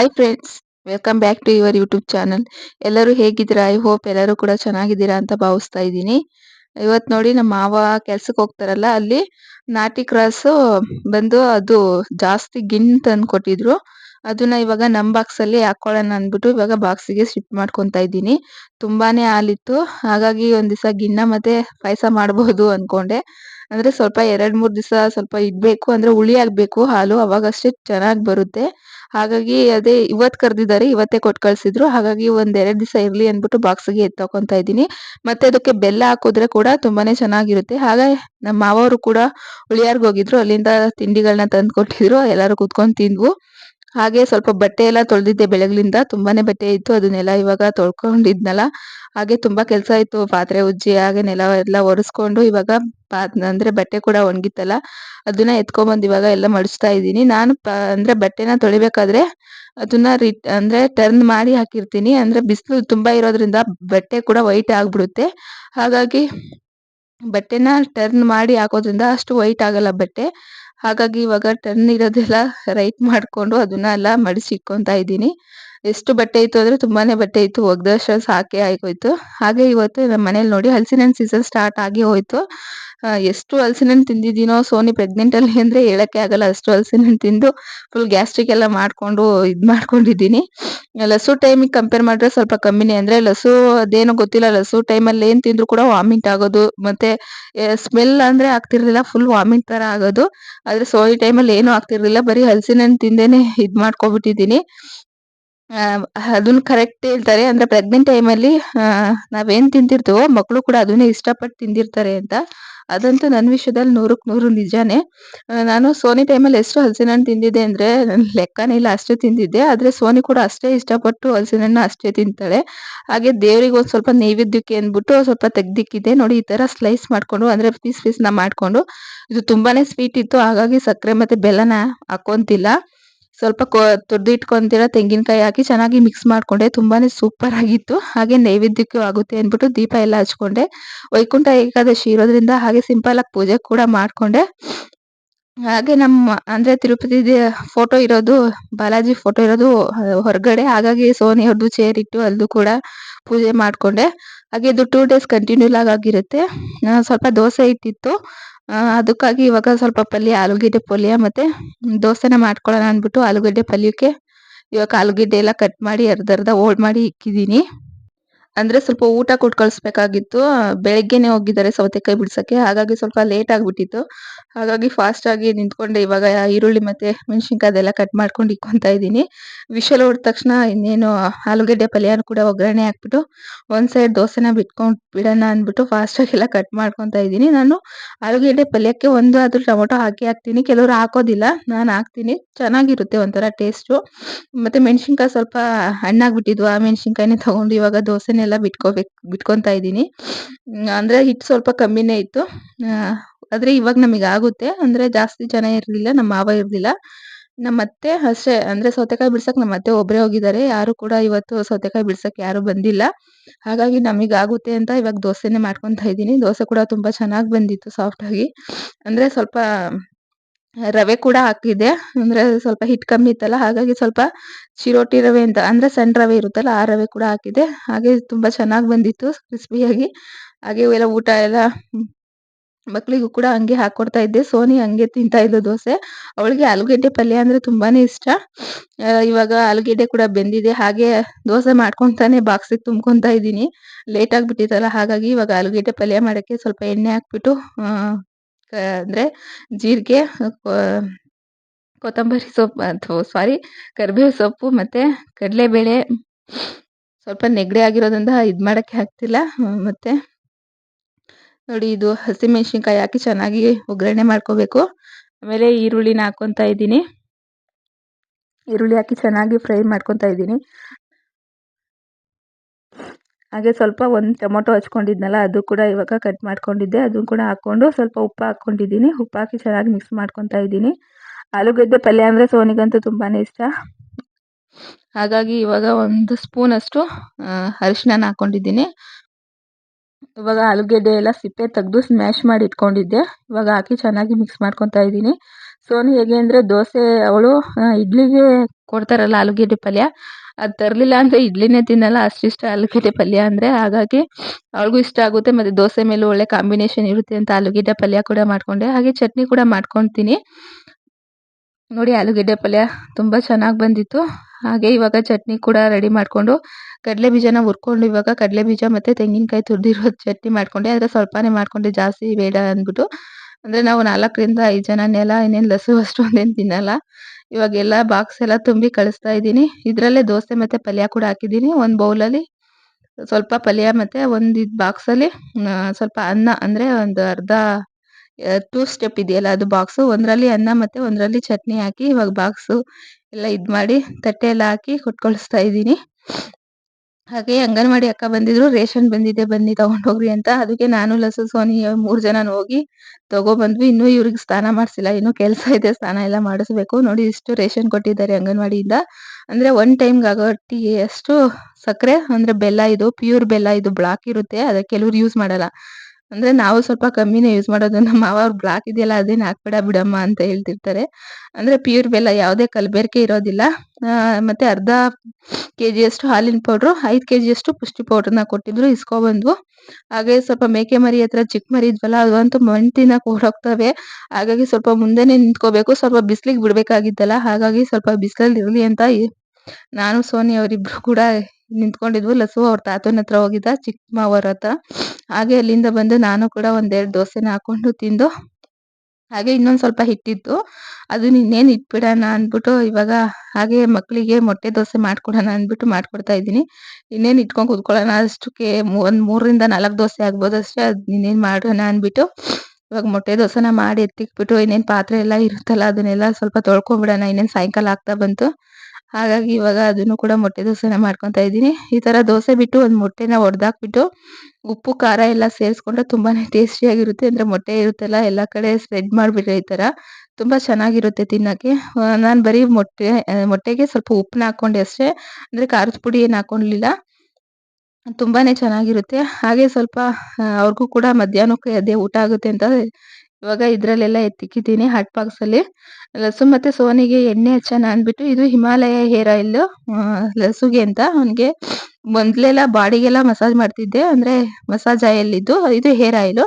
Hi friends welcome back to your YouTube channel ಎಲ್ಲರೂ ಹೇಗಿದ್ದೀರಾ? I hope ಎಲ್ಲರೂ ಕೂಡ ಚೆನ್ನಾಗಿದ್ದೀರಾ ಅಂತ ಭಾವಿಸ್ತಾ ಇದ್ದೀನಿ. ಇವತ್ತು ನೋಡಿ ನಮ್ಮ ಮಾವ ಕೆಲ್ಸಕ್ಕೆ ಹೋಗ್ತಾರಲ್ಲ, ಅಲ್ಲಿ ನಾಟಿ ಕ್ರಾಸು ಬಂದು ಅದು ಜಾಸ್ತಿ ಗಿನ್ ತಂದು ಕೊಟ್ಟಿದ್ರು. ಅದನ್ನ ಇವಾಗ ನಮ್ಮ ಬಾಕ್ಸಲ್ಲಿ ಹಾಕೊಳ್ಳೋಣ ಅಂದ್ಬಿಟ್ಟು ಇವಾಗ ಬಾಕ್ಸಿಗೆ ಶಿಫ್ಟ್ ಮಾಡ್ಕೊತಾ ಇದ್ದೀನಿ. ತುಂಬಾನೇ ಹಾಲಿತ್ತು. ಹಾಗಾಗಿ ಒಂದು ದಿವಸ ಗಿಣ್ಣ ಮತ್ತೆ ಪಾಯಸ ಮಾಡಬಹುದು ಅನ್ಕೊಂಡೆ. ಅಂದ್ರೆ ಸ್ವಲ್ಪ ಎರಡ್ ಮೂರ್ ದಿವಸ ಸ್ವಲ್ಪ ಇಡ್ಬೇಕು, ಅಂದ್ರೆ ಹುಳಿ ಆಗ್ಬೇಕು, ಹಾಲು ಅವಾಗಷ್ಟೇ ಚೆನ್ನಾಗಿ ಬರುತ್ತೆ. ಹಾಗಾಗಿ ಅದೇ ಇವತ್ ಕರೆದಿದ್ದಾರೆ, ಇವತ್ತೇ ಕೊಟ್ಟು ಕಳ್ಸಿದ್ರು. ಹಾಗಾಗಿ ಒಂದ್ ಎರಡ್ ದಿವಸ ಇರ್ಲಿ ಅಂದ್ಬಿಟ್ಟು ಬಾಕ್ಸ್ಗೆ ಎತ್ತಕೊಂತ ಇದೀನಿ ಮತ್ತೆ ಅದಕ್ಕೆ ಬೆಲ್ಲ ಹಾಕಿದ್ರೆ ಕೂಡ ತುಂಬಾನೇ ಚೆನ್ನಾಗಿರುತ್ತೆ. ಹಾಗೆ ನಮ್ಮ ಮಾವವರು ಕೂಡ ಹುಳಿಯಾರ್ಗೆ ಹೋಗಿದ್ರು. ಅಲ್ಲಿಂದ ತಿಂಡಿಗಳನ್ನ ತಂದು ಕೊಟ್ಟಿದ್ರು ಎಲ್ಲರೂ ಕೂತ್ಕೊಂಡು ತಿಂದ್ವು. ಹಾಗೆ ಸ್ವಲ್ಪ ಬಟ್ಟೆ ಎಲ್ಲ ತೊಳೆದಿದ್ದೆ ಬೆಳಗ್ಲಿಂದ, ತುಂಬಾನೇ ಬಟ್ಟೆ ಇತ್ತು ಅದನ್ನೆಲ್ಲ ಇವಾಗ ತೊಳ್ಕೊಂಡಿದ್ನಲ್ಲ. ಹಾಗೆ ತುಂಬಾ ಕೆಲಸ ಇತ್ತು, ಪಾತ್ರೆ ಉಜ್ಜಿ, ಹಾಗೆ ನೆಲ ಎಲ್ಲ ಒರೆಸ್ಕೊಂಡು ಇವಾಗ ಪಾತ್, ಅಂದ್ರೆ ಬಟ್ಟೆ ಕೂಡ ಒಣಗಿತ್ತಲ್ಲ, ಅದನ್ನ ಎತ್ಕೊಂಬಂದು ಇವಾಗ ಎಲ್ಲ ಮಡಿಸ್ತಾ ಇದ್ದೀನಿ. ನಾನು ಅಂದ್ರೆ ಬಟ್ಟೆನ ತೊಳಿಬೇಕಾದ್ರೆ ಅದನ್ನ ರಿ ಅಂದ್ರೆ ಟರ್ನ್ ಮಾಡಿ ಹಾಕಿರ್ತೀನಿ. ಅಂದ್ರೆ ಬಿಸಿಲು ತುಂಬಾ ಇರೋದ್ರಿಂದ ಬಟ್ಟೆ ಕೂಡ ವೈಟ್ ಆಗಿಬಿಡುತ್ತೆ. ಹಾಗಾಗಿ ಬಟ್ಟೆನ ಟರ್ನ್ ಮಾಡಿ ಹಾಕೋದ್ರಿಂದ ಅಷ್ಟು ವೈಟ್ ಆಗಲ್ಲ ಬಟ್ಟೆ. ಹಾಗಾಗಿ ಇವಾಗ ಟರ್ನ್ ಇರೋದೆಲ್ಲ ರೈಟ್ ಮಾಡ್ಕೊಂಡು ಅದನ್ನ ಎಲ್ಲ ಮಡಿಸಿ ಇದ್ದೀನಿ. ಎಷ್ಟು ಬಟ್ಟೆ ಇತ್ತು ಅಂದ್ರೆ ತುಂಬಾನೇ ಬಟ್ಟೆ ಇತ್ತು ಒಗ್ದಷ್ಟು ಸಾಕೆ ಆಗೋಯ್ತು. ಹಾಗೆ ಇವತ್ತು ನಮ್ಮ ಮನೇಲಿ ನೋಡಿ ಹಲಸಿನ ಸೀಸನ್ ಸ್ಟಾರ್ಟ್ ಆಗಿ ಹೋಯ್ತು. ಎಷ್ಟು ಹಲಸಿನ ಹಣ್ಣು ತಿಂದಿದ್ದೀನೋ ಸೋನಿ ಪ್ರೆಗ್ನೆಂಟ್ ಅಲ್ಲಿ ಅಂದ್ರೆ ಹೇಳಕ್ಕೆ ಆಗಲ್ಲ. ಅಷ್ಟು ಹಲಸಿನ ಹಣ್ಣು ತಿಂದು ಫುಲ್ ಗ್ಯಾಸ್ಟ್ರಿಕ್ ಎಲ್ಲ ಮಾಡ್ಕೊಂಡು ಇದ್ ಮಾಡ್ಕೊಂಡಿದ್ದೀನಿ. ಲಸು ಟೈಮಿಗೆ ಕಂಪೇರ್ ಮಾಡಿದ್ರೆ ಸ್ವಲ್ಪ ಕಮ್ಮಿನೇ. ಅಂದ್ರೆ ಲಸು ಅದೇನೋ ಗೊತ್ತಿಲ್ಲ. ಲಸು ಟೈಮಲ್ಲಿ ಏನು ತಿಂದ್ರು ಕೂಡ ವಾಮಿಟ್ ಆಗೋದು. ಮತ್ತೆ ಸ್ಮೆಲ್ ಅಂದ್ರೆ ಆಗ್ತಿರ್ಲಿಲ್ಲ. ಫುಲ್ ವಾಮಿಟ್ ತರ ಆಗೋದು. ಆದ್ರೆ ಸೋನಿ ಟೈಮಲ್ಲಿ ಏನೂ ಆಗ್ತಿರ್ಲಿಲ್ಲ. ಬರೀ ಹಲಸಿನ ಹಣ್ಣು ತಿಂದೇನೆ ಇದು ಮಾಡ್ಕೊಬಿಟ್ಟಿದ್ದೀನಿ. ಅದನ್ನ ಕರೆಕ್ಟ್ ಹೇಳ್ತಾರೆ. ಅಂದ್ರೆ ಪ್ರೆಗ್ನೆಂಟ್ ಟೈಮಲ್ಲಿ ನಾವೇನ್ ತಿಂತಿರ್ತೀವೋ ಮಕ್ಕಳು ಕೂಡ ಅದನ್ನೇ ಇಷ್ಟಪಟ್ಟು ತಿಂದಿರ್ತಾರೆ ಅಂತ. ಅದಂತೂ ನನ್ನ ವಿಷಯದಲ್ಲಿ ನೂರಕ್ಕೆ ನೂರು ನಿಜಾನೇ. ನಾನು ಸೋನಿ ಟೈಮಲ್ಲಿ ಎಷ್ಟು ಹಲಸಿನ ಹಣ್ಣು ತಿಂದಿದ್ದೆ ಅಂದ್ರೆ ನನ್ನ ಲೆಕ್ಕನೇ ಇಲ್ಲ, ಅಷ್ಟು ತಿಂದಿದ್ದೆ. ಆದ್ರೆ ಸೋನಿ ಕೂಡ ಅಷ್ಟೇ ಇಷ್ಟಪಟ್ಟು ಹಲಸಿನ ಅಷ್ಟೇ ತಿಂತಾಳೆ. ಹಾಗೆ ದೇವ್ರಿಗೆ ಒಂದು ಸ್ವಲ್ಪ ನೈವೇದ್ಯಕ್ಕೆ ಅಂದ್ಬಿಟ್ಟು ಸ್ವಲ್ಪ ತೆಗ್ದಿಕ್ಕಿದ್ದೆ ನೋಡಿ ಈ ತರ ಸ್ಲೈಸ್ ಮಾಡ್ಕೊಂಡು, ಅಂದ್ರೆ ಪೀಸ್ ಪೀಸ್ನ ಮಾಡ್ಕೊಂಡು. ಇದು ತುಂಬಾನೇ ಸ್ವೀಟ್ ಇತ್ತು, ಹಾಗಾಗಿ ಸಕ್ಕರೆ ಮತ್ತೆ ಬೆಲ್ಲನ ಹಾಕೊಂತಿಲ್ಲ. ಸ್ವಲ್ಪ ಕೊ, ತುರ್ದಿಟ್ಕೊಂತೀರ, ತೆಂಗಿನಕಾಯಿ ಹಾಕಿ ಚೆನ್ನಾಗಿ ಮಿಕ್ಸ್ ಮಾಡ್ಕೊಂಡೆ. ತುಂಬಾ ಸೂಪರ್ ಆಗಿತ್ತು. ಹಾಗೆ ನೈವೇದ್ಯಕ್ಕೂ ಆಗುತ್ತೆ ಅಂದ್ಬಿಟ್ಟು ದೀಪ ಎಲ್ಲ ಹಚ್ಕೊಂಡೆ. ವೈಕುಂಠ ಏಕಾದಶಿ ಇರೋದ್ರಿಂದ ಹಾಗೆ ಸಿಂಪಲ್ ಆಗಿ ಪೂಜೆ ಕೂಡ ಮಾಡ್ಕೊಂಡೆ. ಹಾಗೆ ನಮ್ಮ ಅಂದ್ರೆ ತಿರುಪತಿ ಫೋಟೋ ಇರೋದು, ಬಾಲಾಜಿ ಫೋಟೋ ಇರೋದು ಹೊರಗಡೆ. ಹಾಗಾಗಿ ಸೋನಿ ಅವ್ರದ್ದು ಚೇರ್ ಇಟ್ಟು ಅಲ್ಲೂ ಕೂಡ ಪೂಜೆ ಮಾಡ್ಕೊಂಡೆ. ಹಾಗೆ ಇದು ಟೂ ಡೇಸ್ ಕಂಟಿನ್ಯೂ ಆಗಿರುತ್ತೆ. ಸ್ವಲ್ಪ ದೋಸೆ ಇಟ್ಟಿತ್ತು. ಅದಕ್ಕಾಗಿ ಇವಾಗ ಸ್ವಲ್ಪ ಪಲ್ಯ, ಆಲೂಗಡ್ಡೆ ಪಲ್ಯ ಮತ್ತೆ ದೋಸೆನ ಮಾಡ್ಕೊಳ್ಳೋಣ ಅಂದ್ಬಿಟ್ಟು ಆಲೂಗಡ್ಡೆ ಪಲ್ಯಕ್ಕೆ ಇವಾಗ ಆಲೂಗಡ್ಡೆ ಎಲ್ಲ ಕಟ್ ಮಾಡಿ ಅರ್ಧ ಅರ್ಧ ಓಲ್ಡ್ ಮಾಡಿ ಇಕ್ಕಿದ್ದೀನಿ. ಅಂದ್ರೆ ಸ್ವಲ್ಪ ಊಟ ಕೊಟ್ಟು ಕಳಿಸ್ಬೇಕಾಗಿತ್ತು. ಬೆಳಗ್ಗೆನೆ ಹೋಗಿದ್ದಾರೆ ಸೌತೆಕಾಯಿ ಬಿಡ್ಸಕ್ಕೆ. ಹಾಗಾಗಿ ಸ್ವಲ್ಪ ಲೇಟ್ ಆಗ್ಬಿಟ್ಟಿತ್ತು. ಹಾಗಾಗಿ ಫಾಸ್ಟ್ ಆಗಿ ನಿಂತ್ಕೊಂಡೆ. ಇವಾಗ ಈರುಳ್ಳಿ ಮತ್ತೆ ಮೆಣಸಿನ್ಕಾಯಿ ಅದೆಲ್ಲ ಕಟ್ ಮಾಡ್ಕೊಂಡು ಇಕ್ಕೊಂತ ಇದ್ದೀನಿ. ವಿಷಲ್ ಹೊಡೆದ ತಕ್ಷಣ ಇನ್ನೇನು ಆಲೂಗಡ್ಡೆ ಪಲ್ಯನ ಕೂಡ ಒಗ್ಗರಣೆ ಹಾಕ್ಬಿಟ್ಟು, ಒಂದ್ ಸೈಡ್ ದೋಸೆನ ಬಿಟ್ಕೊಂಡು ಬಿಡೋಣ ಅಂದ್ಬಿಟ್ಟು ಫಾಸ್ಟ್ ಆಗಿ ಎಲ್ಲ ಕಟ್ ಮಾಡ್ಕೊಂತ ಇದ್ದೀನಿ. ನಾನು ಆಲೂಗಡ್ಡೆ ಪಲ್ಯಕ್ಕೆ ಒಂದು ಆದ್ರೂ ಟೊಮೊಟೊ ಹಾಕಿ ಹಾಕ್ತೀನಿ. ಕೆಲವರು ಹಾಕೋದಿಲ್ಲ. ನಾನು ಹಾಕ್ತೀನಿ. ಚೆನ್ನಾಗಿರುತ್ತೆ ಒಂಥರ ಟೇಸ್ಟು ಮತ್ತೆ ಮೆಣಸಿನ್ಕಾಯಿ ಸ್ವಲ್ಪ ಹಣ್ಣಾಗ್ಬಿಟ್ಟಿದ್ವು. ಆ ಮೆಣಸಿನ್ಕಾಯಿನೇ ತಗೊಂಡು ಇವಾಗ ದೋಸೆನೆಲ್ಲ ಬಿಟ್ಕೋಬೇಕು, ಬಿಟ್ಕೊಂತ ಇದ್ದೀನಿ. ಅಂದ್ರೆ ಹಿಟ್ಟು ಸ್ವಲ್ಪ ಕಮ್ಮಿನೇ ಇತ್ತು. ಆದ್ರೆ ಇವಾಗ ನಮಗೆ ಆಗುತ್ತೆ. ಅಂದ್ರೆ ಜಾಸ್ತಿ ಜನ ಇರಲಿಲ್ಲ ನಮ್ಮ ಮಾವ ಇರಲಿಲ್ಲ. ನಮ್ಮ ಅತ್ತೆ ಅಷ್ಟೇ, ಅಂದ್ರೆ ಸೌತೆಕಾಯಿ ಬಿಡ್ಸಕ್ ನಮ್ಮ ಅತ್ತೆ ಒಬ್ಬರೇ ಹೋಗಿದ್ದಾರೆ. ಯಾರು ಕೂಡ ಇವತ್ತು ಸೌತೆಕಾಯಿ ಬಿಡ್ಸಕ್ ಯಾರು ಬಂದಿಲ್ಲ. ಹಾಗಾಗಿ ನಮಗೆ ಆಗುತ್ತೆ ಅಂತ ಇವಾಗ ದೋಸೆನೆ ಮಾಡ್ಕೊಂತ ಇದ್ದೀನಿ. ದೋಸೆ ಕೂಡ ತುಂಬಾ ಚೆನ್ನಾಗಿ ಬಂದಿತ್ತು ಸಾಫ್ಟ್ ಆಗಿ. ಅಂದ್ರೆ ಸ್ವಲ್ಪ ರವೆ ಕೂಡ ಹಾಕಿದೆ ಅಂದ್ರೆ ಸ್ವಲ್ಪ ಹಿಟ್ ಕಮ್ಮಿ ಇತ್ತಲ್ಲ, ಹಾಗಾಗಿ ಸ್ವಲ್ಪ ಚಿರೋಟಿ ರವೆ ಅಂತ, ಅಂದ್ರೆ ಸಣ್ಣ ರವೆ ಇರುತ್ತಲ್ಲ, ಆ ರವೆ ಕೂಡ ಹಾಕಿದೆ ಹಾಗೆ ತುಂಬಾ ಚೆನ್ನಾಗಿ ಬಂದಿತ್ತು, ಕ್ರಿಸ್ಪಿಯಾಗಿ. ಹಾಗೆ ಎಲ್ಲ ಊಟ ಎಲ್ಲ ಮಕ್ಳಿಗೂ ಕೂಡ ಹಂಗೆ ಹಾಕೊಡ್ತಾ ಇದ್ದೆ. ಸೋನಿ ಹಂಗೆ ತಿಂತಾ ಇದ್ದ ದೋಸೆ. ಅವಳಿಗೆ ಆಲೂಗಡ್ಡೆ ಪಲ್ಯ ಅಂದ್ರೆ ತುಂಬಾನೇ ಇಷ್ಟ. ಇವಾಗ ಆಲೂಗಡ್ಡೆ ಕೂಡ ಬೆಂದಿದೆ. ಹಾಗೆ ದೋಸೆ ಮಾಡ್ಕೊಂತಾನೆ ಬಾಕ್ಸಿಗೆ ತುಂಬ್ಕೊಂತ ಇದ್ದೀನಿ. ಲೇಟ್ ಆಗಿಬಿಟ್ಟಿತ್ತಲ್ಲ, ಹಾಗಾಗಿ ಇವಾಗ ಆಲೂಗಡ್ಡೆ ಪಲ್ಯ ಮಾಡಕ್ಕೆ ಸ್ವಲ್ಪ ಎಣ್ಣೆ ಹಾಕ್ಬಿಟ್ಟು ಅಂದ್ರೆ ಜೀರಿಗೆ ಕೊತ್ತಂಬರಿ ಸೊಪ್ಪು, ಅಥವಾ ಸಾರಿ ಕರಿಬೇವು ಸೊಪ್ಪು ಮತ್ತೆ ಕಡಲೆಬೇಳೆ ಸ್ವಲ್ಪ ನೆಗಡಿ ಆಗಿರೋದ್ರಿಂದ ಇದು ಮಾಡೋಕ್ಕೆ ಆಗ್ತಿಲ್ಲ. ಮತ್ತೆ ನೋಡಿ ಇದು ಹಸಿಮೆಣ್ಸಿನ್ಕಾಯಿ ಹಾಕಿ ಚೆನ್ನಾಗಿ ಒಗ್ಗರಣೆ ಮಾಡ್ಕೋಬೇಕು. ಆಮೇಲೆ ಈರುಳ್ಳಿನ ಹಾಕ್ಕೊತಾ ಇದ್ದೀನಿ. ಈರುಳ್ಳಿ ಹಾಕಿ ಚೆನ್ನಾಗಿ ಫ್ರೈ ಮಾಡ್ಕೊತಾ ಇದ್ದೀನಿ. ಹಾಗೆ ಸ್ವಲ್ಪ ಒಂದು ಟೊಮೊಟೊ ಹಚ್ಕೊಂಡಿದ್ನಲ್ಲ, ಅದು ಕೂಡ ಇವಾಗ ಕಟ್ ಮಾಡ್ಕೊಂಡಿದ್ದೆ. ಅದು ಕೂಡ ಹಾಕ್ಕೊಂಡು ಸ್ವಲ್ಪ ಉಪ್ಪು ಹಾಕ್ಕೊಂಡಿದ್ದೀನಿ. ಉಪ್ಪು ಹಾಕಿ ಚೆನ್ನಾಗಿ ಮಿಕ್ಸ್ ಮಾಡ್ಕೊತಾ ಇದ್ದೀನಿ. ಆಲೂಗಡ್ಡೆ ಪಲ್ಯ ಅಂದರೆ ಸೋನಿಗಂತೂ ತುಂಬಾ ಇಷ್ಟ. ಹಾಗಾಗಿ ಇವಾಗ ಒಂದು ಸ್ಪೂನ್ ಅಷ್ಟು ಅರಿಶಿನ ಹಾಕ್ಕೊಂಡಿದ್ದೀನಿ ಇವಾಗ ಆಲೂಗಡ್ಡೆ ಎಲ್ಲ ಸಿಪ್ಪೆ ತೆಗೆದು ಸ್ಮ್ಯಾಶ್ ಮಾಡಿ ಇಟ್ಕೊಂಡಿದ್ದೆ. ಇವಾಗ ಹಾಕಿ ಚೆನ್ನಾಗಿ ಮಿಕ್ಸ್ ಮಾಡ್ಕೊತಾ ಇದ್ದೀನಿ. ಸೋನಿ ಹೇಗೆ ಅಂದರೆ ದೋಸೆ ಅವಳು ಇಡ್ಲಿಗೆ ಕೊಡ್ತಾರಲ್ಲ ಆಲೂಗೆಡ್ಡೆ ಪಲ್ಯ. ಅದು ತರಲಿಲ್ಲ ಅಂದರೆ ಇಡ್ಲಿನೇ ತಿನ್ನಲ್ಲ ಅಷ್ಟಿಷ್ಟ ಆಲೂಗೆಡ್ಡೆ ಪಲ್ಯ ಅಂದರೆ. ಹಾಗಾಗಿ ಅವಳಿಗೂ ಇಷ್ಟ ಆಗುತ್ತೆ. ಮತ್ತು ದೋಸೆ ಮೇಲೂ ಒಳ್ಳೆ ಕಾಂಬಿನೇಷನ್ ಇರುತ್ತೆ ಅಂತ ಆಲೂಗೆಡ್ಡೆ ಪಲ್ಯ ಕೂಡ ಮಾಡ್ಕೊಂಡೆ. ಹಾಗೆ ಚಟ್ನಿ ಕೂಡ ಮಾಡ್ಕೊತೀನಿ. ನೋಡಿ ಆಲೂಗೆಡ್ಡೆ ಪಲ್ಯ ತುಂಬ ಚೆನ್ನಾಗಿ ಬಂದಿತ್ತು. ಹಾಗೆ ಇವಾಗ ಚಟ್ನಿ ಕೂಡ ರೆಡಿ ಮಾಡಿಕೊಂಡು ಕಡಲೆ ಬೀಜನ ಹುರ್ಕೊಂಡು ಇವಾಗ ಕಡಲೆ ಬೀಜ ಮತ್ತು ತೆಂಗಿನಕಾಯಿ ತುರಿದಿರೋ ಚಟ್ನಿ ಮಾಡ್ಕೊಂಡೆ. ಆದರೆ ಸ್ವಲ್ಪನೇ ಮಾಡ್ಕೊಂಡೆ, ಜಾಸ್ತಿ ಬೇಡ ಅಂದ್ಬಿಟ್ಟು. ಅಂದರೆ ನಾವು ನಾಲ್ಕರಿಂದ ಐದು ಜನನೆಲ್ಲ ಇನ್ನೇನು ಲಸು ಅಷ್ಟೊಂದೇನು ತಿನ್ನಲ್ಲ. ಇವಾಗೆಲ್ಲ ಬಾಕ್ಸ್ ಎಲ್ಲ ತುಂಬಿ ಕಳಿಸ್ತಾ ಇದ್ದೀನಿ. ಇದರಲ್ಲೇ ದೋಸೆ ಮತ್ತೆ ಪಲ್ಯ ಕೂಡ ಹಾಕಿದ್ದೀನಿ. ಒಂದು ಬೌಲಲ್ಲಿ ಸ್ವಲ್ಪ ಪಲ್ಯ ಮತ್ತೆ ಒಂದು ಇದು ಬಾಕ್ಸಲ್ಲಿ ಸ್ವಲ್ಪ ಅನ್ನ ಅಂದರೆ ಒಂದು ಅರ್ಧ ಟೂ ಸ್ಟೆಪ್ ಇದೆಯಲ್ಲ ಅದು ಬಾಕ್ಸು ಒಂದರಲ್ಲಿ ಅನ್ನ ಮತ್ತು ಒಂದರಲ್ಲಿ ಚಟ್ನಿ ಹಾಕಿ ಇವಾಗ ಬಾಕ್ಸು ಎಲ್ಲ ಇದು ಮಾಡಿ ತಟ್ಟೆ ಎಲ್ಲ ಹಾಕಿ ಕೊಟ್ಟು ಕಳಿಸ್ತಾ ಇದ್ದೀನಿ. ಹಾಗೆ ಅಂಗನವಾಡಿ ಅಕ್ಕ ಬಂದಿದ್ರು, ರೇಷನ್ ಬಂದಿದೆ, ಬನ್ನಿ ತಗೊಂಡೋಗ್ರಿ ಅಂತ. ಅದಕ್ಕೆ ನಾನು ಲಸು ಸೋನಿ ಮೂರು ಜನ ಹೋಗಿ ತಗೋ ಬಂದ್ವಿ ಇನ್ನು ಇವ್ರಿಗೆ ಸ್ನಾನ ಮಾಡಿಸಿಲ್ಲ. ಇನ್ನು ಕೆಲಸ ಇದೆ, ಸ್ನಾನ ಎಲ್ಲ ಮಾಡಿಸ್ಬೇಕು. ನೋಡಿ ಇಷ್ಟು ರೇಷನ್ ಕೊಟ್ಟಿದ್ದಾರೆ ಅಂಗನವಾಡಿಯಿಂದ. ಅಂದ್ರೆ ಒನ್ ಟೈಮ್ ಆಗೋ ಅಷ್ಟು ಸಕ್ಕರೆ, ಅಂದ್ರೆ ಬೆಲ್ಲ ಇದು, ಪ್ಯೂರ್ ಬೆಲ್ಲ ಇದು ಬ್ಲಾಕ್ ಇರುತ್ತೆ. ಅದಕ್ಕೆ ಕೆಲವ್ರು ಯೂಸ್ ಮಾಡಲ್ಲ. ಅಂದರೆ ನಾವು ಸ್ವಲ್ಪ ಕಮ್ಮಿನೇ ಯೂಸ್ ಮಾಡೋದು. ನಮ್ಮ ಮಾವ ಅವ್ರು ಬ್ಲಾಕ್ ಇದೆಯಲ್ಲ, ಅದೇನು ಹಾಕ್ಬೇಡ ಬಿಡಮ್ಮ ಅಂತ ಹೇಳ್ತಿರ್ತಾರೆ. ಅಂದರೆ ಪ್ಯೂರ್ ಬೆಲ್ಲ, ಯಾವುದೇ ಕಲಬೆರಕೆ ಇರೋದಿಲ್ಲ. ಮತ್ತು ಅರ್ಧ ಕೆ ಜಿಯಷ್ಟು ಹಾಲಿನ ಪೌಡ್ರು ಐದು ಕೆ ಜಿಯಷ್ಟು ಪುಷ್ಟಿ ಪೌಡ್ರನ್ನ ಕೊಟ್ಟಿದ್ರು, ಇಸ್ಕೊಬಂದ್ವು. ಹಾಗೆ ಸ್ವಲ್ಪ ಮೇಕೆ ಮರಿ ಹತ್ರ ಚಿಕ್ಕ ಮರಿ ಇದ್ವಲ್ಲ, ಅದಂತೂ ತಿನ್ನಕ್ಕೆ ಹೊರಟೋಗ್ತವೆ ಹಾಗಾಗಿ ಸ್ವಲ್ಪ ಮುಂದೆನೇ ನಿಂತ್ಕೋಬೇಕು. ಸ್ವಲ್ಪ ಬಿಸಿಲಿಗೆ ಬಿಡಬೇಕಾಗಿತ್ತಲ್ಲ, ಹಾಗಾಗಿ ಸ್ವಲ್ಪ ಬಿಸಿಲಲ್ಲಿ ಇರಲಿ ಅಂತ ನಾನು, ಸೋನಿ ಅವರಿಬ್ರು ಕೂಡ ನಿಂತ್ಕೊಂಡಿದ್ವು. ಲಸು ಅವ್ರ ತಾತನ ಹತ್ರ ಹೋಗಿದ್ದ, ಚಿಕ್ಕ ಮಾವರ ಹತ್ರ. ಹಾಗೆ ಅಲ್ಲಿಂದ ಬಂದು ನಾನು ಕೂಡ ಒಂದೆರಡು ದೋಸೆನ ಹಾಕೊಂಡು ತಿಂದು, ಹಾಗೆ ಇನ್ನೊಂದು ಸ್ವಲ್ಪ ಹಿಟ್ಟಿತ್ತು. ಅದನ್ನ ಇನ್ನೇನು ಇಟ್ಬಿಡೋಣ ಅಂದ್ಬಿಟ್ಟು ಇವಾಗ ಹಾಗೆ ಮಕ್ಕಳಿಗೆ ಮೊಟ್ಟೆ ದೋಸೆ ಮಾಡ್ಕೊಡೋಣ ಅಂದ್ಬಿಟ್ಟು ಮಾಡ್ಕೊಡ್ತಾ ಇದ್ದೀನಿ. ಇನ್ನೇನು ಇಟ್ಕೊಂಡು ಕುತ್ಕೊಳ್ಳೋಣ ಅಷ್ಟಕ್ಕೆ ಒಂದು ಮೂರರಿಂದ ನಾಲ್ಕು ದೋಸೆ ಆಗ್ಬೋದು ಅಷ್ಟೇ, ಅದು ಇನ್ನೇನು ಮಾಡೋಣ ಅಂದ್ಬಿಟ್ಟು ಇವಾಗ ಮೊಟ್ಟೆ ದೋಸೆನ ಮಾಡಿ ಎತ್ತಿಕ್ಬಿಟ್ಟು ಇನ್ನೇನು ಪಾತ್ರೆ ಎಲ್ಲ ಇರುತ್ತಲ್ಲ ಅದನ್ನೆಲ್ಲ ಸ್ವಲ್ಪ ತೊಳ್ಕೊಂಬಿಡೋಣ, ಇನ್ನೇನು ಸಾಯಂಕಾಲ ಆಗ್ತಾ ಬಂತು. ಹಾಗಾಗಿ ಇವಾಗ ಅದನ್ನು ಕೂಡ ಮೊಟ್ಟೆ ದೋಸೆನ ಮಾಡ್ಕೊತಾ ಇದ್ದೀನಿ. ಈ ಥರ ದೋಸೆ ಬಿಟ್ಟು ಒಂದು ಮೊಟ್ಟೆನ ಒಡೆದಾಕ್ಬಿಟ್ಟು ಉಪ್ಪು, ಖಾರ ಎಲ್ಲ ಸೇರಿಸ್ಕೊಂಡ್ರೆ ತುಂಬಾ ಟೇಸ್ಟಿಯಾಗಿರುತ್ತೆ. ಅಂದರೆ ಮೊಟ್ಟೆ ಇರುತ್ತಲ್ಲ, ಎಲ್ಲ ಕಡೆ ಸ್ಪ್ರೆಡ್ ಮಾಡಿಬಿಟ್ರೆ ಈ ಥರ ತುಂಬ ಚೆನ್ನಾಗಿರುತ್ತೆ ತಿನ್ನೋಕ್ಕೆ. ನಾನು ಬರೀ ಮೊಟ್ಟೆ ಮೊಟ್ಟೆಗೆ ಸ್ವಲ್ಪ ಉಪ್ಪನ್ನ ಹಾಕ್ಕೊಂಡೆ ಅಷ್ಟೇ. ಅಂದರೆ ಖಾರದ ಪುಡಿ ಏನು ಹಾಕ್ಕೊಳ್ಲಿಲ್ಲ ತುಂಬಾ ಚೆನ್ನಾಗಿರುತ್ತೆ. ಹಾಗೆ ಸ್ವಲ್ಪ ಅವ್ರಿಗೂ ಕೂಡ ಮಧ್ಯಾಹ್ನಕ್ಕೆ ಅದೇ ಊಟ ಆಗುತ್ತೆ ಅಂತ ಇವಾಗ ಇದರಲ್ಲೆಲ್ಲ ಎತ್ತಿಕ್ಕಿದ್ದೀನಿ ಹಾಟ್ ಬಾಕ್ಸಲ್ಲಿ ಲಸು ಮತ್ತು ಸೋನಿಗೆ ಎಣ್ಣೆ ಹಚ್ಚೋಣ ಅಂದ್ಬಿಟ್ಟು ಇದು ಹಿಮಾಲಯ ಹೇರ್ ಆಯಿಲ್ ಲಸುಗೆ ಅಂತ ಅವನಿಗೆ ಮೊದಲೆಲ್ಲ ಬಾಡಿಗೆಲ್ಲ ಮಸಾಜ್ ಮಾಡ್ತಿದ್ದೆ. ಅಂದರೆ ಮಸಾಜ್ ಆಯಿಲ್ ಇದು ಇದು ಹೇರ್ ಆಯಿಲು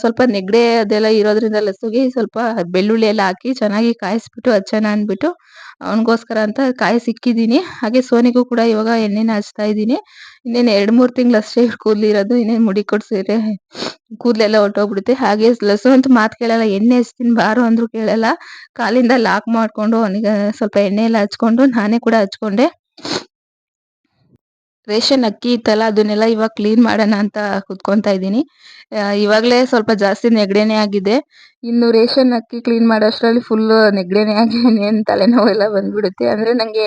ಸ್ವಲ್ಪ ನೆಗಡೆ ಅದೆಲ್ಲ ಇರೋದ್ರಿಂದ ಲಸುಗೆ ಸ್ವಲ್ಪ ಬೆಳ್ಳುಳ್ಳಿ ಎಲ್ಲ ಹಾಕಿ ಚೆನ್ನಾಗಿ ಕಾಯಿಸ್ಬಿಟ್ಟು ಹಚ್ಚೋಣ ಅಂದ್ಬಿಟ್ಟು ಅವನಿಗೋಸ್ಕರ ಅಂತ ಕಾಯಿ ಸಿಕ್ಕಿದ್ದೀನಿ. ಹಾಗೆ ಸೋನಿಗೂ ಕೂಡ ಇವಾಗ ಎಣ್ಣೆನ ಹಚ್ತಾ ಇದ್ದೀನಿ. ಇನ್ನೇನು ಎರಡು ಮೂರು ತಿಂಗಳು ಅಷ್ಟೇ ಕೂದಲಿರೋದು, ಇನ್ನೇನು ಮುಡಿ ಕೊಡ್ಸಿದ್ರೆ ಕೂದಲೆಲ್ಲ ಹೊರ್ಟೋಗ್ಬಿಡುತ್ತೆ. ಹಾಗೆ ಲಸು ಅಂತೂ ಮಾತು ಕೇಳಲ್ಲ, ಎಣ್ಣೆ ಹಚ್ತೀನಿ ಬಾರು ಅಂದರೂ ಕೇಳಲ್ಲ. ಕಾಲಿಂದ ಲಾಕ್ ಮಾಡಿಕೊಂಡು ಅವನಿಗೆ ಸ್ವಲ್ಪ ಎಣ್ಣೆ ಎಲ್ಲ ಹಚ್ಕೊಂಡು ನಾನೇ ಕೂಡ ಹಚ್ಕೊಂಡೆ. ರೇಷನ್, ಅಕ್ಕಿ ಇತ್ತಲ್ಲ ಅದನ್ನೆಲ್ಲ ಇವಾಗ ಕ್ಲೀನ್ ಮಾಡೋಣ ಅಂತ ಕುತ್ಕೊಂತ ಇದ್ದೀನಿ. ಇವಾಗಲೇ ಸ್ವಲ್ಪ ಜಾಸ್ತಿ ನೆಗಡಿನೇ ಆಗಿದೆ. ಇನ್ನು ರೇಷನ್ ಅಕ್ಕಿ ಕ್ಲೀನ್ ಮಾಡೋಷ್ಟರಲ್ಲಿ ಫುಲ್ ನೆಗಡಿನೇ ಆಗಿ ಇನ್ನೇನು ತಲೆನೋವೆಲ್ಲ ಬಂದ್ಬಿಡುತ್ತೆ. ಅಂದರೆ ನನಗೆ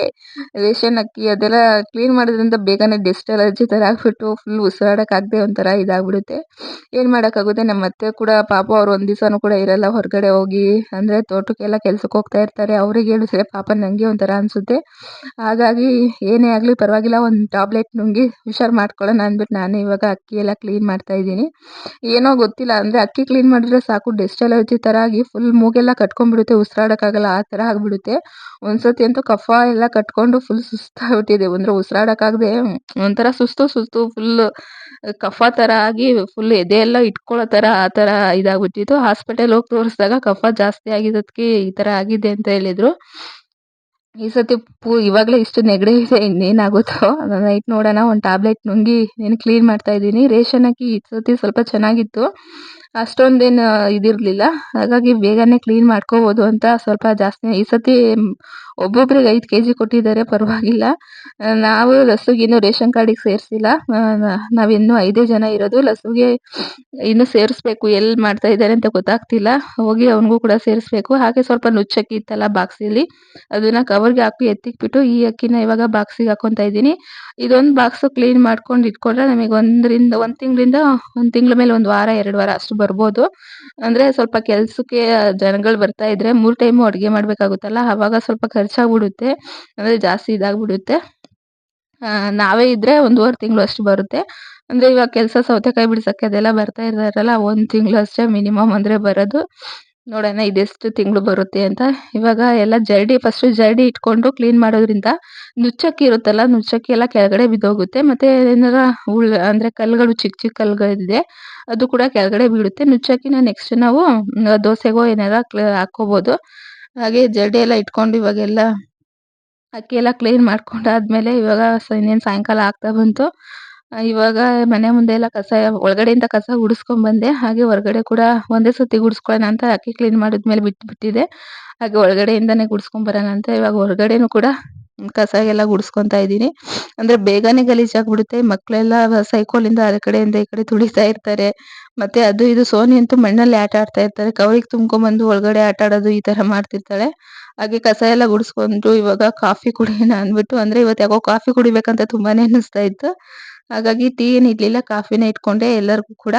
ರೇಷನ್ ಅಕ್ಕಿ ಅದೆಲ್ಲ ಕ್ಲೀನ್ ಮಾಡೋದ್ರಿಂದ ಬೇಗನೆ ಡೆಸ್ಟ್ ಅಲರ್ಜಿ ಥರ ಆಗ್ಬಿಟ್ಟು ಫುಲ್ ಉಸಿರಾಡೋಕ್ಕಾಗದೆ ಒಂಥರ ಇದಾಗ್ಬಿಡುತ್ತೆ. ಏನು ಮಾಡೋಕ್ಕಾಗುತ್ತೆ? ನಮ್ಮ ಅತ್ತೆ ಕೂಡ ಪಾಪ ಅವ್ರು ಒಂದು ದಿವಸನೂ ಕೂಡ ಇರಲ್ಲ, ಹೊರಗಡೆ ಹೋಗಿ ಅಂದರೆ ತೋಟಕ್ಕೆಲ್ಲ ಕೆಲ್ಸಕ್ಕೆ ಹೋಗ್ತಾ ಇರ್ತಾರೆ. ಅವ್ರಿಗೆ ಹೇಳಿದ್ರೆ ಪಾಪ ನನಗೆ ಒಂಥರ ಅನಿಸುತ್ತೆ. ಹಾಗಾಗಿ ಏನೇ ಆಗಲಿ ಪರವಾಗಿಲ್ಲ, ಒಂದು ಟ್ಯಾಬ್ಲೆಟ್ ನುಂಗಿ ಹುಷಾರು ಮಾಡ್ಕೊಳ್ಳೋಣ ಅಂದ್ಬಿಟ್ಟು ನಾನು ಇವಾಗ ಅಕ್ಕಿ ಎಲ್ಲ ಕ್ಲೀನ್ ಮಾಡ್ತಾ ಇದ್ದೀನಿ. ಏನೋ ಗೊತ್ತಿಲ್ಲ, ಅಂದರೆ ಅಕ್ಕಿ ಕ್ಲೀನ್ ಮಾಡಿದ್ರೆ ಸಾಕು ಡೆಸ್ಟ್ ಅಲರ್ಜಿ ಆಗಿ ಫುಲ್ ಮೂಗೆಲ್ಲ ಕಟ್ಕೊಂಡ್ಬಿಡುತ್ತೆ, ಉಸಿರಾಡೋಕ್ಕಾಗಲ್ಲ, ಆ ಥರ ಆಗಿಬಿಡುತ್ತೆ. ಒಂದ್ಸತಿ ಅಂತೂ ಕಫ ಎಲ್ಲ ಕಟ್ಕೊಂಡು ಫುಲ್ ಸುಸ್ತಾಗ್ಬಿಟ್ಟಿದೆ. ಅಂದರೆ ಉಸಿರಾಡೋಕ್ಕಾಗದೆ ಒಂಥರ ಸುಸ್ತು ಸುಸ್ತು ಫುಲ್ ಕಫ ಥರ ಆಗಿ ಫುಲ್ ಎದೆ ಎಲ್ಲ ಇಟ್ಕೊಳ್ಳೋ ಥರ ಆ ಥರ ಇದಾಗ್ಬಿಟ್ಟಿತ್ತು. ಹಾಸ್ಪಿಟಲ್ ಹೋಗಿ ತೋರಿಸಿದಾಗ ಕಫ ಜಾಸ್ತಿ ಆಗಿದ್ದಕ್ಕೆ ಈ ಥರ ಆಗಿದೆ ಅಂತ ಹೇಳಿದರು. ಈ ಸತಿ ಪೂ ಇವಾಗಲೇ ಇಷ್ಟು ನೆಗಡಿ ಇದೆ, ಇನ್ನೇನಾಗುತ್ತೋ ನೈಟ್ ನೋಡೋಣ. ಒಂದು ಟ್ಯಾಬ್ಲೆಟ್ ನುಂಗಿ ಏನು ಕ್ಲೀನ್ ಮಾಡ್ತಾ ಇದ್ದೀನಿ. ರೇಷನ್ ಅಕ್ಕಿ ಈ ಸತಿ ಸ್ವಲ್ಪ ಚೆನ್ನಾಗಿತ್ತು. ಅಷ್ಟೊಂದೇನು ಇದಿರಲಿಲ್ಲ. ಹಾಗಾಗಿ ಬೇಗನೆ ಕ್ಲೀನ್ ಮಾಡ್ಕೋಬೋದು ಅಂತ ಸ್ವಲ್ಪ ಜಾಸ್ತಿ, ಈ ಸತಿ ಒಬ್ಬೊಬ್ರಿಗೆ ಐದು ಕೆ ಜಿ ಕೊಟ್ಟಿದ್ದಾರೆ, ಪರವಾಗಿಲ್ಲ. ನಾವು ಲಸುಗೆ ಇನ್ನೂ ರೇಷನ್ ಕಾರ್ಡಿಗೆ ಸೇರಿಸಿಲ್ಲ. ನಾವಿನ್ನೂ ಐದೇ ಜನ ಇರೋದು. ಲಸುಗೆ ಇನ್ನೂ ಸೇರಿಸ್ಬೇಕು ಎಲ್ಲಿ ಮಾಡ್ತಾ ಇದ್ದಾರೆ ಅಂತ ಗೊತ್ತಾಗ್ತಿಲ್ಲ. ಹೋಗಿ ಅವನಿಗೂ ಕೂಡ ಸೇರಿಸ್ಬೇಕು. ಹಾಗೆ ಸ್ವಲ್ಪ ನುಚ್ಚಕ್ಕಿ ಇತ್ತಲ್ಲ ಬಾಕ್ಸಲ್ಲಿ. ಅದನ್ನು ಕವರ್ಗೆ ಹಾಕಿ ಎತ್ತಿಕ್ಬಿಟ್ಟು ಈ ಅಕ್ಕಿನ ಇವಾಗ ಬಾಕ್ಸಿಗೆ ಹಾಕೊಂತ ಇದ್ದೀನಿ. ಇದೊಂದು ಬಾಕ್ಸು ಕ್ಲೀನ್ ಮಾಡ್ಕೊಂಡು ಇಟ್ಕೊಂಡ್ರೆ ನಮಗೆ ಒಂದರಿಂದ ಒಂದು ತಿಂಗಳಿಂದ ಒಂದು ತಿಂಗಳ ಮೇಲೆ ಒಂದು ವಾರ, ಎರಡು ವಾರ ಅಷ್ಟು ಬರ್ಬೋದು. ಅಂದ್ರೆ ಸ್ವಲ್ಪ ಕೆಲ್ಸಕ್ಕೆ ಜನಗಳು ಬರ್ತಾ ಇದ್ರೆ ಮೂರು ಟೈಮ್ ಅಡ್ಗೆ ಮಾಡಬೇಕಾಗುತ್ತಲ್ಲ, ಅವಾಗ ಸ್ವಲ್ಪ ಖರ್ಚಾಗ್ಬಿಡುತ್ತೆ. ಅಂದ್ರೆ ಜಾಸ್ತಿ ಇದಾಗ್ಬಿಡುತ್ತೆ. ನಾವೇ ಇದ್ರೆ ಒಂದೂವರೆ ತಿಂಗಳು ಅಷ್ಟು ಬರುತ್ತೆ. ಅಂದ್ರೆ ಇವಾಗ ಕೆಲಸ ಸೌತೆಕಾಯಿ ಬಿಡ್ಸಕ್ಕೆ ಅದೆಲ್ಲ ಬರ್ತಾ ಇರ್ತಾರಲ್ಲ, ಒಂದ್ ತಿಂಗಳು ಅಷ್ಟೇ ಮಿನಿಮಮ್ ಅಂದ್ರೆ ಬರೋದು. ನೋಡೋಣ ಇದೆಷ್ಟು ತಿಂಗಳು ಬರುತ್ತೆ ಅಂತ. ಇವಾಗ ಎಲ್ಲ ಜರಡಿ ಫಸ್ಟು ಜರಡಿ ಇಟ್ಕೊಂಡು ಕ್ಲೀನ್ ಮಾಡೋದ್ರಿಂದ ನುಚ್ಚಕ್ಕಿ ಇರುತ್ತಲ್ಲ ನುಚ್ಚಕ್ಕಿ ಎಲ್ಲ ಕೆಳಗಡೆ ಬಿದ್ದೋಗುತ್ತೆ. ಮತ್ತು ಏನಾರ ಉಳ್ ಅಂದರೆ ಕಲ್ಲುಗಳು, ಚಿಕ್ಕ ಚಿಕ್ಕ ಕಲ್ಲುಗಳಿದೆ, ಅದು ಕೂಡ ಕೆಳಗಡೆ ಬೀಳುತ್ತೆ. ನುಚ್ಚಕ್ಕಿನ ನೆಕ್ಸ್ಟ್ ನಾವು ದೋಸೆಗೋ ಏನಾರ ಕ್ಲ ಹಾಕ್ಕೋಬೋದು. ಹಾಗೆ ಜರಡಿ ಎಲ್ಲ ಇಟ್ಕೊಂಡು ಇವಾಗೆಲ್ಲ ಅಕ್ಕಿ ಎಲ್ಲ ಕ್ಲೀನ್ ಮಾಡ್ಕೊಂಡಾದ್ಮೇಲೆ ಇವಾಗ ಇನ್ನೇನು ಸಾಯಂಕಾಲ ಆಗ್ತಾ ಬಂತು. ಇವಾಗ ಮನೆ ಮುಂದೆ ಎಲ್ಲ ಕಸ ಒಳಗಡೆಯಿಂದ ಕಸ ಗುಡಿಸ್ಕೊಂಬಂದೆ ಹಾಗೆ ಹೊರಗಡೆ ಕೂಡ ಒಂದೇ ಸತಿ ಗುಡಿಸ್ಕೊಳ್ಳೋಣ ಅಂತ ಅಕ್ಕಿ ಕ್ಲೀನ್ ಮಾಡಿದ್ಮೇಲೆ ಬಿಟ್ಬಿಟ್ಟಿದೆ ಹಾಗೆ ಒಳಗಡೆಯಿಂದನೇ ಗುಡಿಸ್ಕೊಂಬರೋಣ ಅಂತ ಇವಾಗ ಹೊರಗಡೆನೂ ಕೂಡ ಕಸ ಎಲ್ಲ ಗುಡಿಸ್ಕೊಂತ ಇದ್ದೀನಿ. ಅಂದ್ರೆ ಬೇಗನೆ ಗಲೀಜಾಗ್ಬಿಡುತ್ತೆ ಮಕ್ಕಳೆಲ್ಲ ಸೈಕಲಿಂದ ಆ ಕಡೆಯಿಂದ ಈ ಕಡೆ ತುಳಿತಾ ಇರ್ತಾರೆ. ಮತ್ತೆ ಅದು ಇದು ಸೋನಿ ಅಂತೂ ಮಣ್ಣಲ್ಲಿ ಆಟ ಆಡ್ತಾ ಇರ್ತಾರೆ. ಕವರಿಗೆ ತುಂಬ್ಕೊಂಡ್ಬಂದು ಒಳಗಡೆ ಆಟ ಆಡೋದು ಈ ತರ ಮಾಡ್ತಿರ್ತಾಳೆ. ಹಾಗೆ ಕಸ ಎಲ್ಲ ಗುಡಿಸ್ಕೊಂಡು ಇವಾಗ ಕಾಫಿ ಕುಡಿಯೋಣ ಅಂದ್ಬಿಟ್ಟು, ಅಂದ್ರೆ ಇವತ್ತು ಯಾಕೋ ಕಾಫಿ ಕುಡಿಬೇಕಂತ ತುಂಬಾನೇ ಅನಿಸ್ತಾ ಇತ್ತು. ಹಾಗಾಗಿ ಟೀ ಏನು ಇಡ್ಲಿಲ್ಲ ಕಾಫಿನೇ ಇಟ್ಕೊಂಡೆ, ಎಲ್ಲರಿಗೂ ಕೂಡ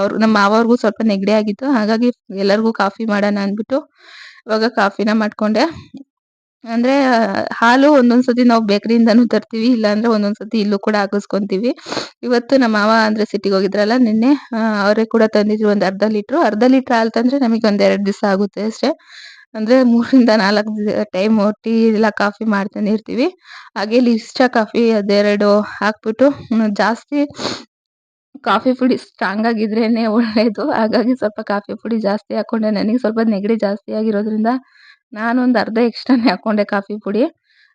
ಅವ್ರು ನಮ್ಮ ಮಾವವ್ರಿಗೂ ಸ್ವಲ್ಪ ನೆಗಡಿ ಆಗಿತ್ತು. ಹಾಗಾಗಿ ಎಲ್ಲರಿಗೂ ಕಾಫಿ ಮಾಡೋಣ ಅಂದ್ಬಿಟ್ಟು ಇವಾಗ ಕಾಫಿನ ಮಾಡ್ಕೊಂಡೆ. ಅಂದ್ರೆ ಹಾಲು ಒಂದೊಂದ್ ಸತಿ ನಾವು ಬೇಕರಿಯಿಂದನೂ ತರ್ತೀವಿ, ಇಲ್ಲಾಂದ್ರೆ ಒಂದೊಂದ್ ಸತಿ ಇಲ್ಲೂ ಕೂಡ ಹಾಕಿಸ್ಕೊಂತೀವಿ. ಇವತ್ತು ನಮ್ಮ ಮಾವ ಅಂದ್ರೆ ಸಿಟಿಗೆ ಹೋಗಿದ್ರಲ್ಲ ನಿನ್ನೆ ಅವರೇ ಕೂಡ ತಂದಿದ್ರು ಒಂದ್ ಅರ್ಧ ಲೀಟ್ರು. ಅರ್ಧ ಲೀಟ್ರ್ ಹಾಲು ತಂದ್ರೆ ನಮಗೆ ಒಂದ್ ಎರಡ್ ದಿವಸ ಆಗುತ್ತೆ ಅಷ್ಟೇ. ಅಂದ್ರೆ ಮೂರರಿಂದ ನಾಲ್ಕು ಟೈಮ್ ಟೀ ಇಲ್ಲ ಕಾಫಿ ಮಾಡ್ತಾನೆ ಇರ್ತೀವಿ. ಹಾಗೆ ಇಲ್ಲಿ ಇಷ್ಟ ಕಾಫಿ ಅದೆರಡು ಹಾಕ್ಬಿಟ್ಟು ಜಾಸ್ತಿ ಕಾಫಿ ಪುಡಿ ಸ್ಟ್ರಾಂಗ್ ಆಗಿದ್ರೇನೆ ಒಳ್ಳೇದು. ಹಾಗಾಗಿ ಸ್ವಲ್ಪ ಕಾಫಿ ಪುಡಿ ಜಾಸ್ತಿ ಹಾಕೊಂಡೆ. ನನಗೆ ಸ್ವಲ್ಪ ನೆಗಡಿ ಜಾಸ್ತಿ ಆಗಿರೋದ್ರಿಂದ ನಾನೊಂದು ಅರ್ಧ ಎಕ್ಸ್ಟ್ರಾನೇ ಹಾಕ್ಕೊಂಡೆ ಕಾಫಿ ಪುಡಿ.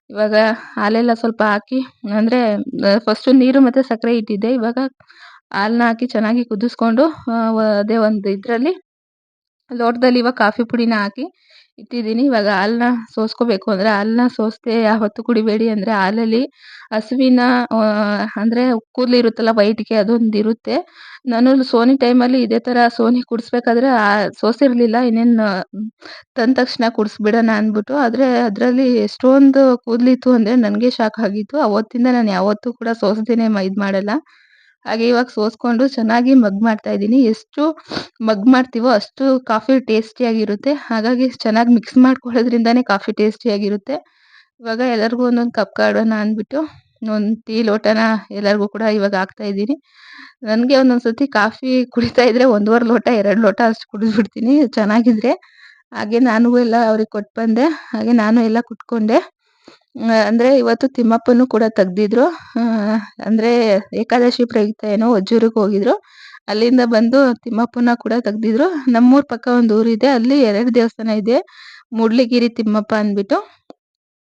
ಇವಾಗ ಹಾಲೆಲ್ಲ ಸ್ವಲ್ಪ ಹಾಕಿ, ಅಂದರೆ ಫಸ್ಟು ನೀರು ಮತ್ತು ಸಕ್ಕರೆ ಇಟ್ಟಿದ್ದೆ ಇವಾಗ ಹಾಲನ್ನ ಹಾಕಿ ಚೆನ್ನಾಗಿ ಕುದಿಸ್ಕೊಂಡು ಅದೇ ಒಂದು ಇದರಲ್ಲಿ ಲೋಟದಲ್ಲಿ ಇವಾಗ ಕಾಫಿ ಪುಡಿನ ಹಾಕಿ ಇಟ್ಟಿದ್ದೀನಿ. ಇವಾಗ ಹಾಲನ್ನ ಸೋಸ್ಕೋಬೇಕು ಅಂದರೆ ಹಾಲನ್ನ ಸೋಸದೆ ಹೊತ್ತು ಕುಡಿಬೇಡಿ ಅಂದರೆ ಹಾಲಲ್ಲಿ ಹಸುವಿನ ಅಂದರೆ ಕೂದಲು ಇರುತ್ತಲ್ಲ ವೈಟ್ಗೆ ಅದೊಂದು ಇರುತ್ತೆ. ನಾನು ಸೋನಿ ಟೈಮಲ್ಲಿ ಇದೇ ಥರ ಸೋನಿ ಕುಡಿಸ್ಬೇಕಾದ್ರೆ ಸೋಸಿರಲಿಲ್ಲ. ಇನ್ನೇನು ತಂದ ತಕ್ಷಣ ಕುಡಿಸ್ಬಿಡೋಣ ಅಂದ್ಬಿಟ್ಟು. ಆದರೆ ಅದರಲ್ಲಿ ಎಷ್ಟೊಂದು ಕೂದಲಿತ್ತು ಅಂದರೆ ನನಗೆ ಶಾಕ್ ಆಗಿತ್ತು. ಅವತ್ತಿಂದ ನಾನು ಯಾವತ್ತೂ ಕೂಡ ಸೋಸ್ದೇನೆ ಇದು ಮಾಡಲ್ಲ ಹಾಗೆ ಇವಾಗ ಸೋಸ್ಕೊಂಡು ಚೆನ್ನಾಗಿ ಮಗ್ ಮಾಡ್ತಾ ಇದ್ದೀನಿ. ಎಷ್ಟು ಮಗ್ ಮಾಡ್ತೀವೋ ಅಷ್ಟು ಕಾಫಿ ಟೇಸ್ಟಿಯಾಗಿರುತ್ತೆ ಹಾಗಾಗಿ ಚೆನ್ನಾಗಿ ಮಿಕ್ಸ್ ಮಾಡ್ಕೊಳ್ಳೋದ್ರಿಂದನೇ ಕಾಫಿ ಟೇಸ್ಟಿಯಾಗಿರುತ್ತೆ ಇವಾಗ ಎಲ್ಲರಿಗೂ ಒಂದೊಂದು ಕಪ್ ಕಾಡೋಣ ಅಂದ್ಬಿಟ್ಟು ಒಂದು ಟೀ ಲೋಟನ ಎಲ್ಲರಿಗೂ ಕೂಡ ಇವಾಗ ಹಾಕ್ತಾ ಇದ್ದೀನಿ. ನನಗೆ ಒಂದೊಂದು ಸರ್ತಿ ಕಾಫಿ ಕುಡಿತಾ ಇದ್ರೆ ಒಂದೂವರೆ ಲೋಟ, ಎರಡು ಲೋಟ ಅಷ್ಟು ಕುಡಿದ್ಬಿಡ್ತೀನಿ. ಚೆನ್ನಾಗಿದ್ರೆ. ಹಾಗೆ ನಾನು ಎಲ್ಲ ಅವ್ರಿಗೆ ಕೊಟ್ಟು ಬಂದೆ ಹಾಗೆ ನಾನು ಎಲ್ಲ ಕುಟ್ಕೊಂಡೆ. ಅಂದರೆ ಇವತ್ತು ತಿಮ್ಮಪ್ಪನೂ ಕೂಡ ತೆಗ್ದಿದ್ರು. ಅಂದರೆ ಏಕಾದಶಿ ಪ್ರಯುಕ್ತ ಏನೋ ಒಜ್ಜೂರಿಗೆ ಹೋಗಿದ್ರು. ಅಲ್ಲಿಂದ ಬಂದು ತಿಮ್ಮಪ್ಪನ ಕೂಡ ತೆಗ್ದಿದ್ರು. ನಮ್ಮೂರ ಪಕ್ಕ ಒಂದು ಊರಿದೆ ಅಲ್ಲಿ ಎರಡು ದೇವಸ್ಥಾನ ಇದೆ ಮೂಡ್ಲಿಗಿರಿ ತಿಮ್ಮಪ್ಪ ಅಂದ್ಬಿಟ್ಟು.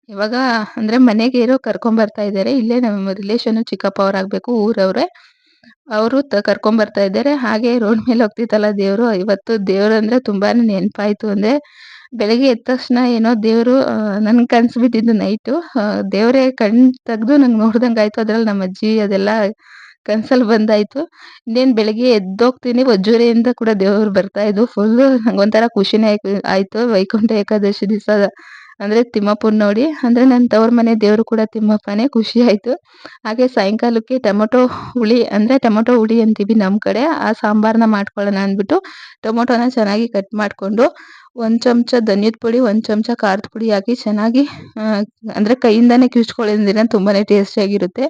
ಇವಾಗ ಅಂದರೆ ಮನೆಗೆ ಇರೋ ಕರ್ಕೊಂಬರ್ತಾ ಇದ್ದಾರೆ ಇಲ್ಲೇ ನಮ್ಮ ರಿಲೇಷನು ಚಿಕ್ಕಪ್ಪ ಅವರಾಗಬೇಕು, ಊರವ್ರೆ. ಅವರು ತ ಕರ್ಕೊಂಬರ್ತಾ ಇದ್ದಾರೆ ಹಾಗೆ ರೋಡ್ ಮೇಲೆ ಹೋಗ್ತಿತ್ತಲ್ಲ ದೇವರು, ಇವತ್ತು ದೇವರು ಅಂದರೆ ತುಂಬಾ ನೆನಪಾಯಿತು. ಅಂದರೆ ಬೆಳಗ್ಗೆ ಎದ್ದ ತಕ್ಷಣ ಏನೋ ದೇವರು ನನ್ಗೆ ಕನ್ಸು ಬಿದ್ದಿದ್ದು ನೈಟು ದೇವರೇ ಕಣ್ಣು ತೆಗ್ದು ನಂಗೆ ನೋಡ್ದಂಗೆ ಆಯಿತು. ಅದ್ರಲ್ಲಿ ನಮ್ಮ ಅಜ್ಜಿ ಅದೆಲ್ಲ ಕನ್ಸಲ್ಲಿ ಬಂದಾಯಿತು. ಇನ್ನೇನು ಬೆಳಗ್ಗೆ ಎದ್ದೋಗ್ತೀನಿ, ವಜ್ಜೂರಿಯಿಂದ ಕೂಡ ದೇವರು ಬರ್ತಾ ಇದ್ದು ಫುಲ್ಲು ಒಂಥರ ಖುಷಿನೇ ಆಯ್ತು ಆಯಿತು. ವೈಕುಂಠ ಏಕಾದಶಿ ದಿವಸ, ಅಂದರೆ ತಿಮ್ಮಪ್ಪನ ನೋಡಿ, ಅಂದರೆ ನನ್ನ ತವ್ರ ಮನೆ ದೇವರು ಕೂಡ ತಿಮ್ಮಪ್ಪನೇ ಖುಷಿ ಆಯಿತು. ಹಾಗೆ ಸಾಯಂಕಾಲಕ್ಕೆ ಟೊಮೊಟೊ ಹುಳಿ, ಅಂದರೆ ಟೊಮೊಟೊ ಹುಳಿ ಅಂತೀವಿ ನಮ್ಮ ಕಡೆ. ಆ ಸಾಂಬಾರನ್ನ ಮಾಡ್ಕೊಳ್ಳೋಣ ಅಂದ್ಬಿಟ್ಟು ಟೊಮೊಟೊನ ಚೆನ್ನಾಗಿ ಕಟ್ ಮಾಡಿಕೊಂಡು ಒಂದು ಚಮಚ ಧನಿಯದ ಪುಡಿ, ಒಂದು ಚಮಚ ಖಾರದ ಪುಡಿ ಹಾಕಿ ಚೆನ್ನಾಗಿ ಅಂದರೆ ಕೈಯಿಂದನೇ ಕಿವುಚ್ಕೊಳ್ಳೋದ್ರಿಂದ ತುಂಬಾ ಟೇಸ್ಟಿಯಾಗಿರುತ್ತೆ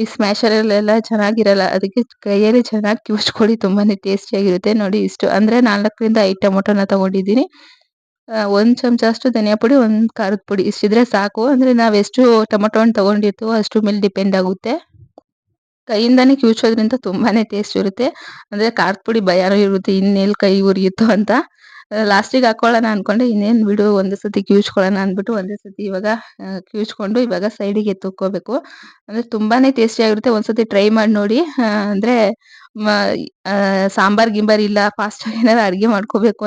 ಈ ಸ್ಮ್ಯಾಷರಲ್ಲೆಲ್ಲ ಚೆನ್ನಾಗಿರಲ್ಲ, ಅದಕ್ಕೆ ಕೈಯಲ್ಲಿ ಚೆನ್ನಾಗಿ ಕಿವುಚ್ಕೊಳ್ಳಿ ತುಂಬಾ ಟೇಸ್ಟಿಯಾಗಿರುತ್ತೆ ನೋಡಿ ಇಷ್ಟು, ಅಂದರೆ ನಾಲ್ಕರಿಂದ ಐದು ಟೊಮೊಟೊನ ತೊಗೊಂಡಿದ್ದೀನಿ. ಒಂದು ಚಮಚ ಅಷ್ಟು ಧನಿಯಾ ಪುಡಿ, ಒಂದು ಖಾರದ ಪುಡಿ. ಇಷ್ಟಿದ್ರೆ ಸಾಕು, ಅಂದರೆ ನಾವು ಎಷ್ಟು ಟೊಮೊಟೊ ಹಣ್ಣು ತೊಗೊಂಡಿರ್ತೀವೋ ಅಷ್ಟು ಮೇಲೆ ಡಿಪೆಂಡ್ ಆಗುತ್ತೆ. ಕೈಯಿಂದನೇ ಕಿವುಚೋದ್ರಿಂದ ತುಂಬಾ ಟೇಸ್ಟ್ ಇರುತ್ತೆ. ಅಂದರೆ ಖಾರದ ಪುಡಿ ಭಯನೂ ಇರುತ್ತೆ ಇನ್ನೆಲ್ಲಿ ಕೈ ಉರಿಯುತ್ತೋ ಅಂತ. ಲಾಸ್ಟಿಗೆ ಹಾಕೊಳ್ಳೋಣ ಅನ್ಕೊಂಡೆ, ಇನ್ನೇನ್ ಬಿಡು, ಒಂದೇ ಸತಿ ಕಿವುಚ್ಕೊಳ್ಳೋಣ ಅಂದ್ಬಿಟ್ಟು ಒಂದೇ ಸತಿ ಇವಾಗ ಕಿವುಚ್ಕೊಂಡು ಇವಾಗ ಸೈಡಿಗೆ ಎತ್ತುಕ್ಕೋಬೇಕು ಅಂದ್ರೆ ತುಂಬಾನೇ ಟೇಸ್ಟಿ ಆಗಿರುತ್ತೆ ಸತಿ ಟ್ರೈ ಮಾಡಿ ನೋಡಿ. ಅಂದ್ರೆ ಸಾಂಬಾರ್ ಗಿಂಬಾರ್ ಇಲ್ಲ ಫಾಸ್ಟಾಗಿ ಏನಾದ್ರು ಅಡುಗೆ ಮಾಡ್ಕೋಬೇಕು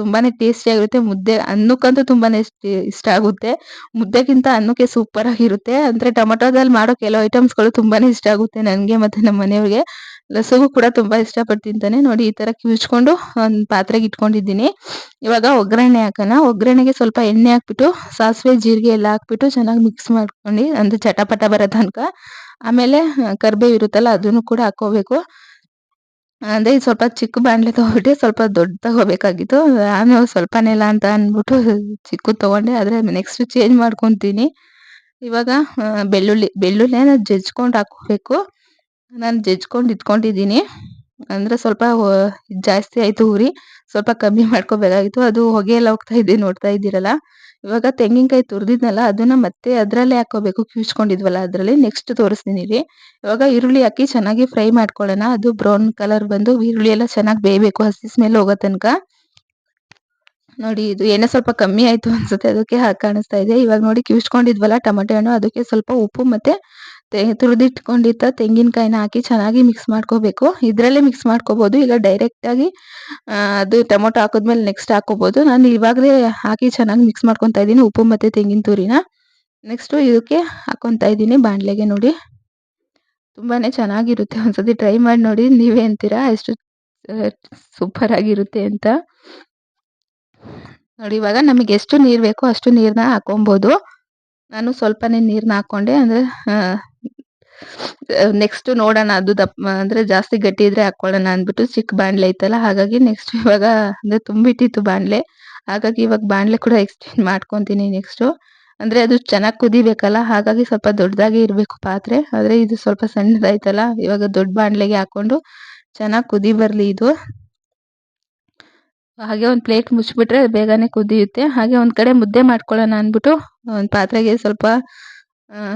ತುಂಬಾನೇ ಟೇಸ್ಟಿ ಆಗಿರುತ್ತೆ. ಮುದ್ದೆ, ಅನ್ನಕ್ಕಂತೂ ತುಂಬಾನೇ ಇಷ್ಟ ಆಗುತ್ತೆ. ಮುದ್ದೆಗಿಂತ ಅನ್ನಕ್ಕೆ ಸೂಪರಾಗಿರುತ್ತೆ ಅಂದ್ರೆ ಟೊಮೊಟೊದಲ್ಲಿ ಮಾಡೋ ಕೆಲವು ಐಟಮ್ಸ್ಗಳು ತುಂಬಾನೇ ಇಷ್ಟ ಆಗುತ್ತೆ ನನಗೆ ಮತ್ತೆ ನಮ್ಮ ಮನೆಯವ್ರಿಗೆ. ಲಸುಗೂ ಕೂಡ ತುಂಬ ಇಷ್ಟಪಟ್ಟು ತಿಂತಾನೆ ನೋಡಿ ಈ ಥರ ಕಿವುಚ್ಕೊಂಡು ಒಂದು ಪಾತ್ರೆಗೆ ಇಟ್ಕೊಂಡಿದ್ದೀನಿ. ಇವಾಗ ಒಗ್ಗರಣೆ ಹಾಕೋಣ. ಒಗ್ಗರಣೆಗೆ ಸ್ವಲ್ಪ ಎಣ್ಣೆ ಹಾಕ್ಬಿಟ್ಟು, ಸಾಸಿವೆ, ಜೀರಿಗೆ ಎಲ್ಲ ಹಾಕ್ಬಿಟ್ಟು ಚೆನ್ನಾಗಿ ಮಿಕ್ಸ್ ಮಾಡ್ಕೊಂಡು, ಅಂದರೆ ಚಟಪಟ ಬರೋ ತನಕ. ಆಮೇಲೆ ಕರಿಬೇವು ಇರುತ್ತಲ್ಲ, ಅದನ್ನು ಕೂಡ ಹಾಕ್ಕೋಬೇಕು ಅಂದರೆ ಸ್ವಲ್ಪ ಚಿಕ್ಕ ಬಾಣಲೆ ತೊಗೊಬಿಟ್ಟು ಸ್ವಲ್ಪ ದೊಡ್ಡ ತಗೋಬೇಕಾಗಿತ್ತು. ನಾನು ನೆಲ ಅಂತ ಅಂದ್ಬಿಟ್ಟು ಚಿಕ್ಕದು ತೊಗೊಂಡೆ. ಆದರೆ ನೆಕ್ಸ್ಟ್ ಚೇಂಜ್ ಮಾಡ್ಕೊತೀನಿ. ಇವಾಗ ಬೆಳ್ಳುಳ್ಳಿ, ಬೆಳ್ಳುಳ್ಳಿನ ಜಜ್ಕೊಂಡು ಹಾಕ್ಕೋಬೇಕು ನಾನು ಜಜ್ಕೊಂಡು ಇಟ್ಕೊಂಡಿದ್ದೀನಿ ಅಂದ್ರೆ ಸ್ವಲ್ಪ ಜಾಸ್ತಿ ಆಯ್ತು ಉರಿ. ಸ್ವಲ್ಪ ಕಮ್ಮಿ ಮಾಡ್ಕೋಬೇಕಾಗಿತ್ತು. ಅದು ಹೊಗೆ ಎಲ್ಲ ಹೋಗ್ತಾ ಇದೆ, ನೋಡ್ತಾ ಇದ್ದೀರಲ್ಲ. ಇವಾಗ ತೆಂಗಿನಕಾಯಿ ತುರಿದಿದ್ನಲ್ಲ, ಅದನ್ನ ಮತ್ತೆ ಅದರಲ್ಲೇ ಹಾಕೋಬೇಕು ಕ್ಯೂಚ್ಕೊಂಡಿದ್ವಲ್ಲ ಅದರಲ್ಲಿ ನೆಕ್ಸ್ಟ್ ತೋರಿಸ್ತೀನಿ ರೀ ಇವಾಗ ಈರುಳ್ಳಿ ಹಾಕಿ ಚೆನ್ನಾಗಿ ಫ್ರೈ ಮಾಡ್ಕೊಳ್ಳೋಣ. ಅದು ಬ್ರೌನ್ ಕಲರ್ ಬಂದು ಈರುಳ್ಳಿ ಎಲ್ಲ ಚೆನ್ನಾಗಿ ಬೇಯಬೇಕು. ಹಸಿ ಸ್ಮೆಲ್ ಹೋಗೋ ತನಕ. ನೋಡಿ, ಇದು ಎಣ್ಣೆ ಸ್ವಲ್ಪ ಕಮ್ಮಿ ಆಯ್ತು ಅನ್ಸುತ್ತೆ. ಅದಕ್ಕೆ ಹಾಕಿ ಕಾಣಿಸ್ತಾ ಇದೆ. ಇವಾಗ ನೋಡಿ ಕ್ಯೂಚ್ಕೊಂಡಿದ್ವಲ್ಲ ಟೊಮೆಟೊ ಹಣ್ಣು. ಅದಕ್ಕೆ ಸ್ವಲ್ಪ ಉಪ್ಪು ಮತ್ತೆ ತೆ, ತುರಿದಿಟ್ಕೊಂಡಿದ್ದ ತೆಂಗಿನಕಾಯಿನ ಹಾಕಿ ಚೆನ್ನಾಗಿ ಮಿಕ್ಸ್ ಮಾಡ್ಕೋಬೇಕು. ಇದರಲ್ಲೇ ಮಿಕ್ಸ್ ಮಾಡ್ಕೋಬಹುದು ಇಲ್ಲ ಡೈರೆಕ್ಟಾಗಿ ಅದು ಟೊಮೊಟೊ ಹಾಕಿದ್ಮೇಲೆ ನೆಕ್ಸ್ಟ್ ಹಾಕೋಬಹುದು ನಾನು ಇವಾಗಲೇ ಹಾಕಿ ಚೆನ್ನಾಗಿ ಮಿಕ್ಸ್ ಮಾಡ್ಕೊತಾ ಇದ್ದೀನಿ ಉಪ್ಪು ಮತ್ತು ತೆಂಗಿನ ತುರಿನ. ನೆಕ್ಸ್ಟು ಇದಕ್ಕೆ ಹಾಕೊತಾ ಇದ್ದೀನಿ ಬಾಣಲೆಗೆ ನೋಡಿ. ತುಂಬಾ ಚೆನ್ನಾಗಿರುತ್ತೆ. ಒಂದ್ಸತಿ ಟ್ರೈ ಮಾಡಿ ನೋಡಿ. ನೀವೇ ಅಂತೀರಾ? ಎಷ್ಟು ಸೂಪರ್ ಆಗಿರುತ್ತೆ ಅಂತ. ನೋಡಿ ಇವಾಗ ನಮಗೆ ಎಷ್ಟು ನೀರು ಬೇಕೋ ಅಷ್ಟು ನೀರನ್ನ ಹಾಕೊಬೋದು ನಾನು ಸ್ವಲ್ಪನೇ ನೀರನ್ನ ಹಾಕ್ಕೊಂಡೆ ಅಂದರೆ ನೆಕ್ಸ್ಟ್ ನೋಡೋಣ ಅದು ದಪ್ಪ, ಅಂದರೆ ಜಾಸ್ತಿ ಗಟ್ಟಿ ಇದ್ರೆ ಹಾಕ್ಕೊಳ್ಳೋಣ ಅಂದ್ಬಿಟ್ಟು ಚಿಕ್ಕ ಬಾಣಲೆ ಐತಲ್ಲ, ಹಾಗಾಗಿ ನೆಕ್ಸ್ಟ್ ಇವಾಗ, ಅಂದರೆ ತುಂಬಿಟ್ಟಿತ್ತು ಬಾಣಲೆ. ಹಾಗಾಗಿ ಇವಾಗ ಬಾಣಲೆ ಕೂಡ ಎಕ್ಸ್ಚೇಂಜ್ ಮಾಡ್ಕೊತೀನಿ ನೆಕ್ಸ್ಟು ಅಂದರೆ ಅದು ಚೆನ್ನಾಗಿ ಕುದಿಬೇಕಲ್ಲ, ಹಾಗಾಗಿ ಸ್ವಲ್ಪ ದೊಡ್ಡದಾಗಿ ಇರಬೇಕು ಪಾತ್ರೆ. ಆದರೆ ಇದು ಸ್ವಲ್ಪ ಸಣ್ಣದಾಯ್ತಲ್ಲ, ಇವಾಗ ದೊಡ್ಡ ಬಾಣಲೆಗೆ ಹಾಕ್ಕೊಂಡು ಚೆನ್ನಾಗಿ ಕುದಿ ಬರಲಿ ಇದು. ಹಾಗೆ ಒಂದು ಪ್ಲೇಟ್ ಮುಚ್ಚಿಬಿಟ್ರೆ ಬೇಗನೆ ಕುದಿಯುತ್ತೆ. ಹಾಗೆ ಒಂದು ಕಡೆ ಮುದ್ದೆ ಮಾಡ್ಕೊಳ್ಳೋಣ ಅಂದ್ಬಿಟ್ಟು, ಒಂದು ಪಾತ್ರೆಗೆ ಸ್ವಲ್ಪ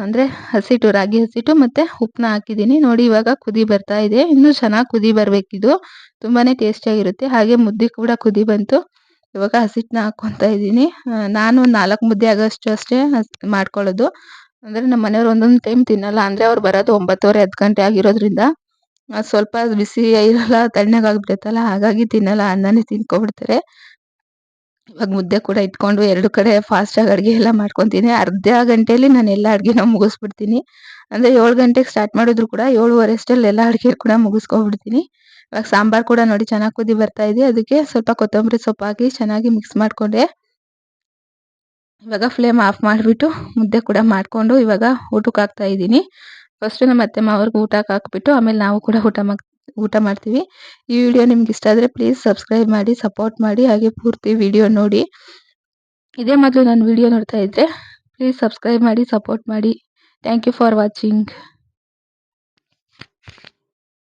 ಅಂದರೆ ಹಸಿಟ್ಟು ರಾಗಿ ಹಸಿಟ್ಟು ಮತ್ತು ಉಪ್ಪನ್ನ ಹಾಕಿದ್ದೀನಿ. ನೋಡಿ ಇವಾಗ ಕುದಿ ಬರ್ತಾ ಇದೆ. ಇನ್ನೂ ಚೆನ್ನಾಗಿ ಕುದಿ ಬರಬೇಕಿದು. ತುಂಬಾ ಟೇಸ್ಟಿಯಾಗಿರುತ್ತೆ ಹಾಗೆ ಮುದ್ದೆ ಕೂಡ ಕುದಿ ಬಂತು. ಇವಾಗ ಹಸಿಟ್ಟನ್ನ ಹಾಕ್ಕೊತಾ ಇದ್ದೀನಿ. ನಾನು ನಾಲ್ಕು ಮುದ್ದೆ ಆಗೋಷ್ಟು ಅಷ್ಟೇ ಮಾಡ್ಕೊಳ್ಳೋದು. ಅಂದರೆ ನಮ್ಮ ಮನೆಯವ್ರು ಒಂದೊಂದು ಟೈಮ್ ತಿನ್ನಲ್ಲ. ಅಂದರೆ ಅವ್ರು ಬರೋದು ಒಂಬತ್ತುವರೆ ಹತ್ತು ಗಂಟೆ ಆಗಿರೋದ್ರಿಂದ. ಸ್ವಲ್ಪ ಬಿಸಿ ಇರಲ್ಲ ತಣ್ಣಗಾಗ್ಬಿಡುತ್ತಲ್ಲ ಹಾಗಾಗಿ ತಿನ್ನಲ್ಲ ಅನ್ನನೇ ತಿನ್ಕೊಬಿಡ್ತಾರೆ. ಇವಾಗ ಮುದ್ದೆ ಕೂಡ ಇಟ್ಕೊಂಡು ಎರಡು ಕಡೆ ಫಾಸ್ಟಾಗಿ ಅಡುಗೆ ಎಲ್ಲ ಮಾಡ್ಕೊತೀನಿ. ಅರ್ಧ ಗಂಟೆಯಲ್ಲಿ ನಾನು ಎಲ್ಲ ಅಡುಗೆನ ಮುಗಿಸ್ಬಿಡ್ತೀನಿ. ಅಂದರೆ ಏಳು ಗಂಟೆಗೆ ಸ್ಟಾರ್ಟ್ ಮಾಡಿದ್ರು ಕೂಡ ಏಳುವರೆ ಅಷ್ಟರಲ್ಲಿ ಎಲ್ಲ ಅಡುಗೆ ಕೂಡ ಮುಗಿಸ್ಕೊಬಿಡ್ತೀನಿ ಇವಾಗ ಸಾಂಬಾರು ಕೂಡ ನೋಡಿ ಚೆನ್ನಾಗಿ ಕುದಿ ಬರ್ತಾ ಇದೆ. ಅದಕ್ಕೆ ಸ್ವಲ್ಪ ಕೊತ್ತಂಬರಿ ಸೊಪ್ಪು ಹಾಕಿ ಚೆನ್ನಾಗಿ ಮಿಕ್ಸ್ ಮಾಡಿಕೊಂಡೆ. ಇವಾಗ ಫ್ಲೇಮ್ ಆಫ್ ಮಾಡಿಬಿಟ್ಟು ಮುದ್ದೆ ಕೂಡ ಮಾಡಿಕೊಂಡು ಇವಾಗ ಊಟಕ್ಕೆ ಹಾಕ್ತಾ ಇದ್ದೀನಿ. ಫಸ್ಟು ನಮ್ಮ ಅತ್ತೆ ಮಾವ್ರಿಗೆ ಊಟಕ್ಕೆ ಹಾಕ್ಬಿಟ್ಟು ಆಮೇಲೆ ನಾವು ಕೂಡ ಊಟ ಊಟ ಮಾಡ್ತೀವಿ. ಈ ವಿಡಿಯೋ ನಿಮ್ಗೆ ಇಷ್ಟ ಆದರೆ ಪ್ಲೀಸ್ ಸಬ್ಸ್ಕ್ರೈಬ್ ಮಾಡಿ ಸಪೋರ್ಟ್ ಮಾಡಿ, ಹಾಗೆ ಪೂರ್ತಿ ವಿಡಿಯೋ ನೋಡಿ. ಇದೇ ಮೊದಲು ನಾನು ವಿಡಿಯೋ ನೋಡ್ತಾ ಇದ್ದರೆ ಪ್ಲೀಸ್ ಸಬ್ಸ್ಕ್ರೈಬ್ ಮಾಡಿ ಸಪೋರ್ಟ್ ಮಾಡಿ. Thank you for watching